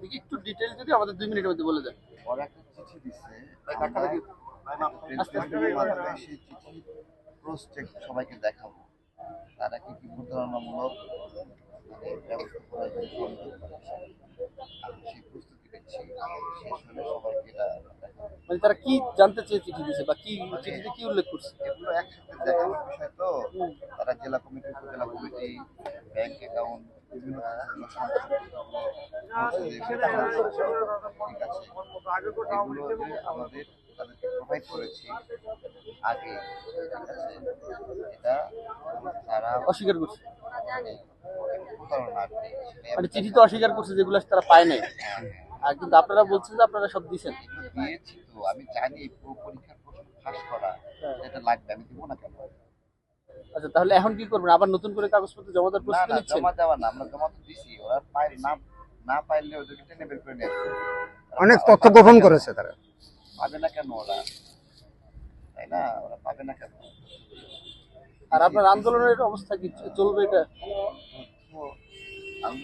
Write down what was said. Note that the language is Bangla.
দেখি একটু ডিটেল যদি আমাদের দুই মিনিটের মধ্যে বলে দেন। ওরা একটা চিঠি দিচ্ছে ধাক্কা দেখি। প্রেসিডেন্টের সেই চিঠি ক্রস চেক সবাইকে দেখাবো। তারা কি কি প্রতারণামূলক মানে ব্যবস্থা করা যায় আমি সেই প্রস্তুতি নিচ্ছি। শেষ হলে সবাইকে এটা মানে তারা কি জানতে চেয়ে চিঠি দিছে বা কি চিঠিতে কি উল্লেখ করছে? এগুলো একসাথে দেখানোর বিষয় তো। তারা জেলা কমিটি উপজেলা কমিটি ব্যাংক অ্যাকাউন্ট বিভিন্ন যে আমাদের তাদেরকে প্রোভাইড করেছি আগে এটা তারা অস্বীকার করছে। মানে মানে চিঠি তো অস্বীকার করছে যেগুলো তারা পায় নাই। আর কিন্তু আপনারা বলছেন যে আপনারা সব দিছেন এগুলো দিয়েছি তো আমি জানি পরীক্ষার প্রশ্ন ফাঁস করা হ্যাঁ। এটা লাগবে আমি দিব না কেন? আচ্ছা তাহলে এখন কি করবেন? আবার নতুন করে কাগজপত্র জমা দেওয়ার না প্রস্তুতি না নিচ্ছেন? জমা দেওয়া না আমরা জমা তো দিছি ওরা পাই না না পাইলে ওদেরকে টেনে বের করে নিয়ে আসবে। অনেক তথ্য গোপন করেছে তারা। পাবে না কেন ওরা? তাই না? ওরা পাবে না কেন? আর আপনার আন্দোলনের অবস্থা কি? চলবে এটা?